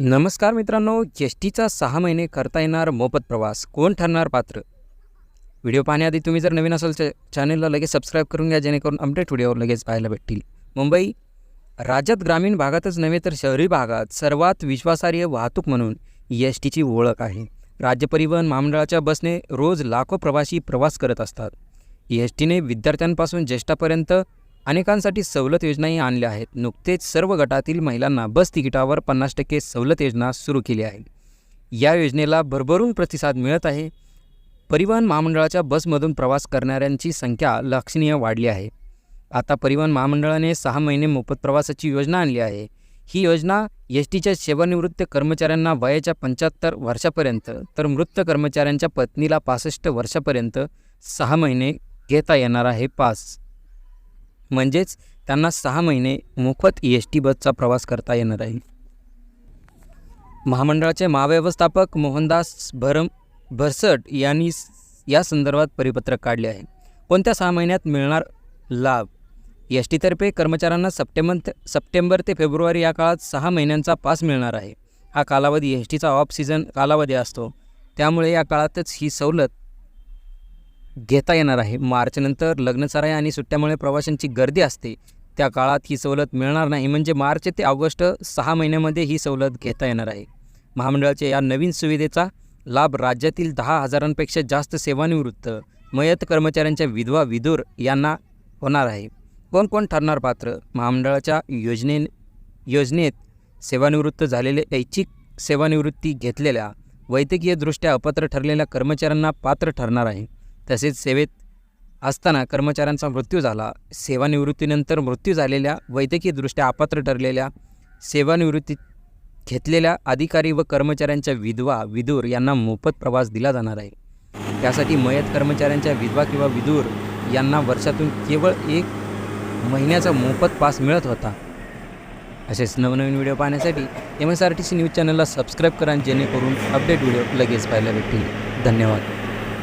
नमस्कार मित्रांनो एस टीचा सहा महिने करता येणार मोफत प्रवास. कोण ठरणार पात्र? व्हिडिओ पाहण्याआधी तुम्ही जर नवीन असाल च चॅनलला लगेच सबस्क्राईब करून घ्या जेणेकरून अपडेट व्हिडिओवर लगेच पाहायला भेटतील. मुंबई राज्यात ग्रामीण भागातच नव्हे तर शहरी भागात सर्वात विश्वासार्ह वाहतूक म्हणून एस टीची ओळख आहे. राज्य परिवहन महामंडळाच्या बसने रोज लाखो प्रवासी प्रवास करत असतात. एस टीने विद्यार्थ्यांपासून ज्येष्ठापर्यंत अनेकांसाठी सवलत योजनाही आणल्या आहेत. नुकतेच सर्व गटातील महिलांना बस तिकिटावर पन्नास टक्के सवलत योजना सुरू केली आहे. या योजनेला भरभरून प्रतिसाद मिळत आहे. परिवहन महामंडळाच्या बसमधून प्रवास करणाऱ्यांची संख्या लक्षणीय वाढली आहे. आता परिवहन महामंडळाने सहा महिने मोफत प्रवासाची योजना आणली आहे. ही योजना एस टीच्या सेवानिवृत्त कर्मचाऱ्यांना वयाच्या पंच्याहत्तर वर्षापर्यंत तर मृत कर्मचाऱ्यांच्या पत्नीला पासष्ट वर्षापर्यंत सहा महिने घेता येणार आहे पास. म्हणजेच त्यांना सहा महिने मोफत एस टी बसचा प्रवास करता येणार आहे. महामंडळाचे महाव्यवस्थापक मोहनदास भरम भरसट यांनी या संदर्भात परिपत्रक काढले आहे. कोणत्या सहा महिन्यात मिळणार लाभ? एस टीतर्फे कर्मचाऱ्यांना सप्टेंबर ते सप्टेंबर ते फेब्रुवारी या काळात सहा महिन्यांचा पास मिळणार आहे. हा कालावधी एस टीचा ऑफ सीझन कालावधी असतो. त्यामुळे या काळातच ही सवलत घेता येणार आहे. मार्चनंतर लग्नसराई आणि सुट्ट्यामुळे प्रवाशांची गर्दी असते. त्या काळात ही सवलत मिळणार नाही. म्हणजे मार्च ते ऑगस्ट सहा महिन्यामध्ये ही सवलत घेता येणार आहे. महामंडळाच्या या नवीन सुविधेचा लाभ राज्यातील दहा हजारांपेक्षा जास्त सेवानिवृत्त मयत कर्मचाऱ्यांच्या विधवा विदूर यांना होणार आहे. कोण कोण ठरणार पात्र? महामंडळाच्या योजने योजनेत सेवानिवृत्त झालेले ऐच्छिक सेवानिवृत्ती घेतलेल्या वैद्यकीयदृष्ट्या अपात्र ठरलेल्या कर्मचाऱ्यांना पात्र ठरणार आहे. तसेच सेवेत असताना कर्मचाऱ्यांचा मृत्यू झाला. सेवानिवृत्तीनंतर मृत्यू झालेल्या वैद्यकीयदृष्ट्या अपात्र ठरलेल्या सेवानिवृत्ती घेतलेल्या अधिकारी व कर्मचाऱ्यांच्या विधवा विदूर यांना मोफत प्रवास दिला जाणार आहे. त्यासाठी मयत कर्मचाऱ्यांच्या विधवा किंवा विदूर यांना वर्षातून केवळ एक महिन्याचा मोफत पास मिळत होता. असेच नवनवीन व्हिडिओ पाहण्यासाठी M S R T C news चॅनलला सबस्क्राईब करा जेणेकरून अपडेट व्हिडिओ लगेच पाहायला भेटतील. धन्यवाद.